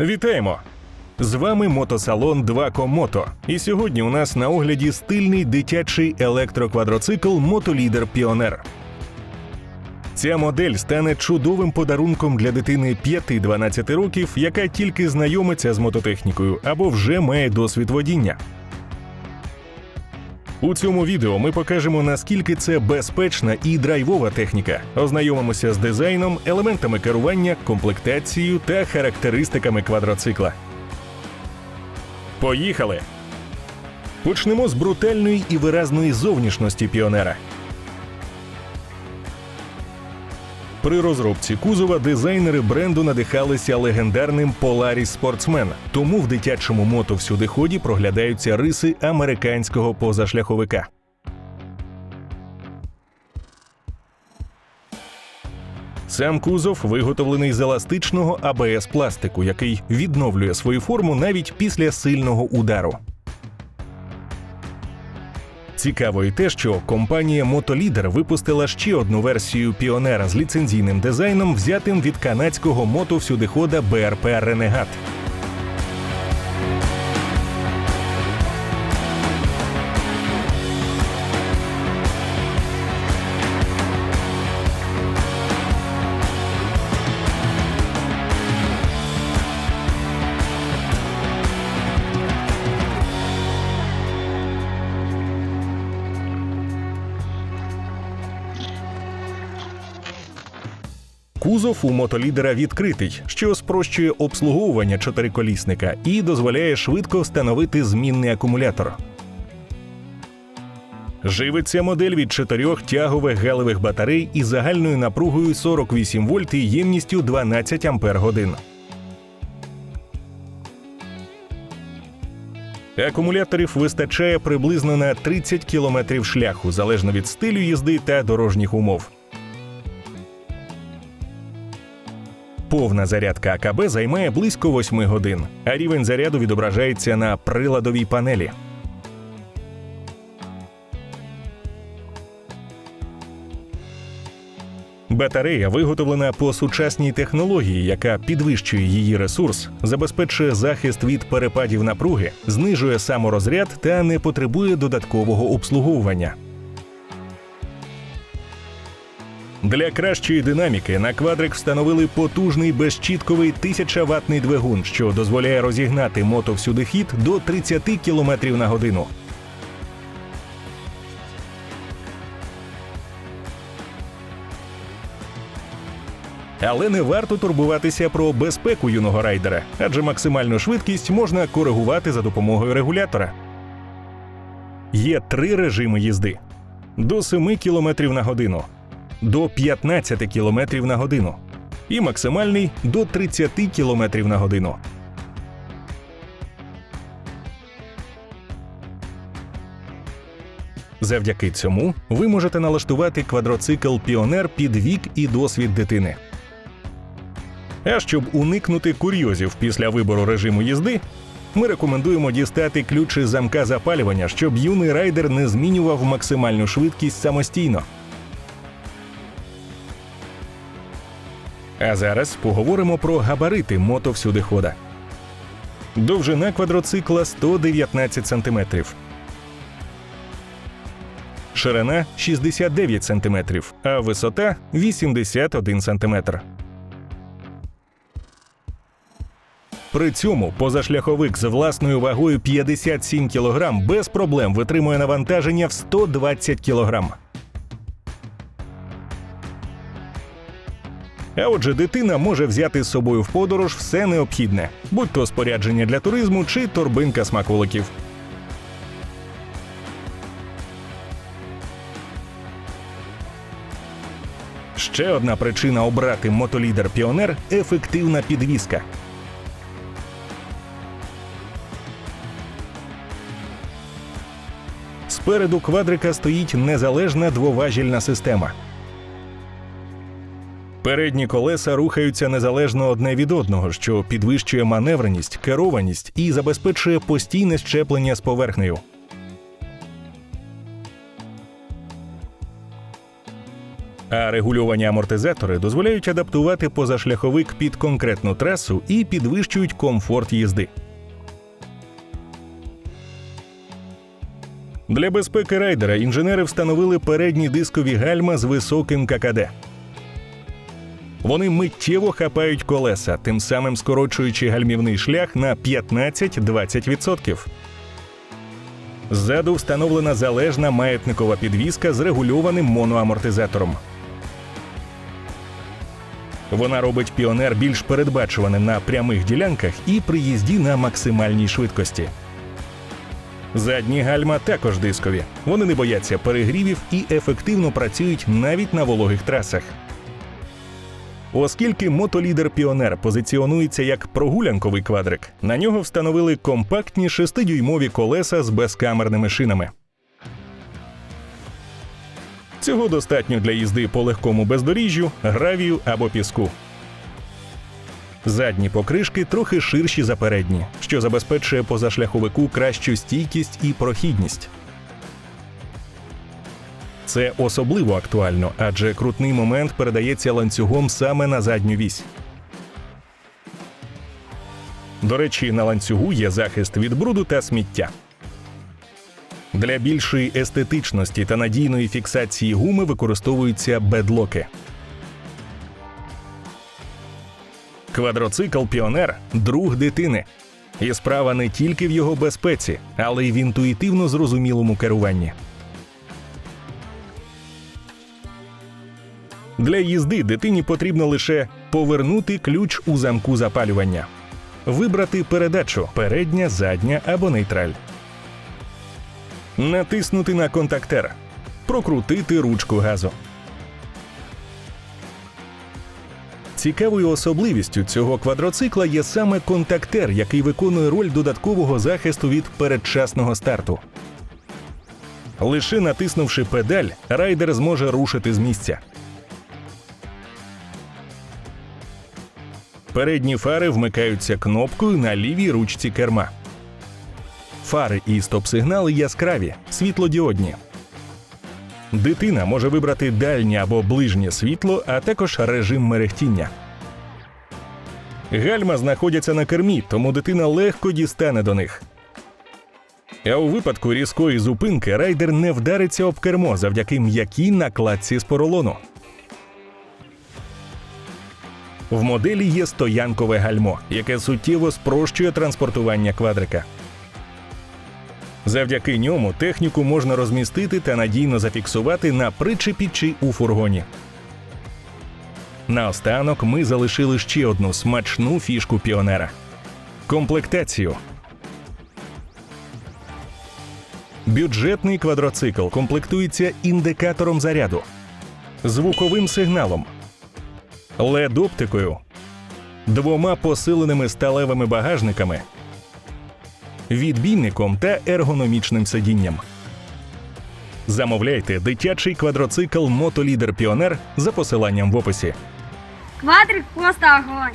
Вітаємо! З вами мотосалон 2 Мото. І сьогодні у нас на огляді стильний дитячий електроквадроцикл Мотолідер Піонер. Ця модель стане чудовим подарунком для дитини 5-12 років, яка тільки знайомиться з мототехнікою або вже має досвід водіння. У цьому відео ми покажемо, наскільки це безпечна і драйвова техніка. Ознайомимося з дизайном, елементами керування, комплектацією та характеристиками квадроцикла. Поїхали! Почнемо з брутальної і виразної зовнішності піонера. При розробці кузова дизайнери бренду надихалися легендарним Polaris Sportsman, тому в дитячому мото всюдиході проглядаються риси американського позашляховика. Сам кузов виготовлений з еластичного АБС пластику, який відновлює свою форму навіть після сильного удару. Цікаво і те, що компанія Мотолідер випустила ще одну версію піонера з ліцензійним дизайном, взятим від канадського мотовсюдихода БРП Ренегат. Кузов у мотолідера відкритий, що спрощує обслуговування чотириколісника і дозволяє швидко встановити змінний акумулятор. Живиться модель від чотирьох тягових галевих батарей із загальною напругою 48 вольт і ємністю 12 ампер годин. Акумуляторів вистачає приблизно на 30 кілометрів шляху, залежно від стилю їзди та дорожніх умов. Повна зарядка АКБ займає близько 8 годин, а рівень заряду відображається на приладовій панелі. Батарея виготовлена по сучасній технології, яка підвищує її ресурс, забезпечує захист від перепадів напруги, знижує саморозряд та не потребує додаткового обслуговування. Для кращої динаміки на квадрик встановили потужний безчітковий 1000 ватний двигун, що дозволяє розігнати мото всюди хід до 30 км на годину. Але не варто турбуватися про безпеку юного райдера, адже максимальну швидкість можна коригувати за допомогою регулятора. Є три режими їзди: до 7 км на годину, до 15 км на годину і максимальний до 30 км на годину. Завдяки цьому ви можете налаштувати квадроцикл Піонер під вік і досвід дитини. А щоб уникнути курйозів після вибору режиму їзди, ми рекомендуємо дістати ключ із замка запалювання, щоб юний райдер не змінював максимальну швидкість самостійно. А зараз поговоримо про габарити мотовсюдихода. Довжина квадроцикла 119 см. Ширина 69 см, а висота 81 см. При цьому позашляховик з власною вагою 57 кг без проблем витримує навантаження в 120 кг. А отже, дитина може взяти з собою в подорож все необхідне, будь то спорядження для туризму чи торбинка смаколиків. Ще одна причина обрати мотолідер Піонер ефективна підвізка. Спереду квадрика стоїть незалежна двоважільна система. Передні колеса рухаються незалежно одне від одного, що підвищує маневреність, керованість і забезпечує постійне щеплення з поверхнею. А регульовані амортизатори дозволяють адаптувати позашляховик під конкретну трасу і підвищують комфорт їзди. Для безпеки райдера інженери встановили передні дискові гальма з високим ККД. Вони миттєво хапають колеса, тим самим скорочуючи гальмівний шлях на 15-20%. Ззаду встановлена залежна маятникова підвіска з регульованим моноамортизатором. Вона робить піонер більш передбачуваним на прямих ділянках і при їзді на максимальній швидкості. Задні гальма також дискові. Вони не бояться перегрівів і ефективно працюють навіть на вологих трасах. Оскільки мотолідер Піонер позиціонується як прогулянковий квадрик, на нього встановили компактні 6-дюймові колеса з безкамерними шинами. Цього достатньо для їзди по легкому бездоріжжю, гравію або піску. Задні покришки трохи ширші за передні, що забезпечує позашляховику кращу стійкість і прохідність. Це особливо актуально, адже крутний момент передається ланцюгом саме на задню вісь. До речі, на ланцюгу є захист від бруду та сміття. Для більшої естетичності та надійної фіксації гуми використовуються бедлоки. Квадроцикл Піонер друг дитини. І справа не тільки в його безпеці, але й в інтуїтивно зрозумілому керуванні. Для їзди дитині потрібно лише повернути ключ у замку запалювання, вибрати передачу передня, задня або нейтраль, натиснути на контактер, прокрутити ручку газу. Цікавою особливістю цього квадроцикла є саме контактер, який виконує роль додаткового захисту від передчасного старту. Лише натиснувши педаль, райдер зможе рушити з місця. Передні фари вмикаються кнопкою на лівій ручці керма. Фари і стоп-сигнали яскраві, світлодіодні. Дитина може вибрати дальнє або ближнє світло, а також режим мерехтіння. Гальма знаходяться на кермі, тому дитина легко дістане до них. А у випадку різкої зупинки райдер не вдариться об кермо завдяки м'якій накладці з поролону. В моделі є стоянкове гальмо, яке суттєво спрощує транспортування квадрика. Завдяки ньому техніку можна розмістити та надійно зафіксувати на причепі чи у фургоні. Наостанок ми залишили ще одну смачну фішку піонера комплектацію. Бюджетний квадроцикл комплектується індикатором заряду, звуковим сигналом, LED-оптикою, двома посиленими сталевими багажниками, відбійником та ергономічним сидінням. Замовляйте дитячий квадроцикл Мотолідер Піонер за посиланням в описі. Квадрик просто огонь.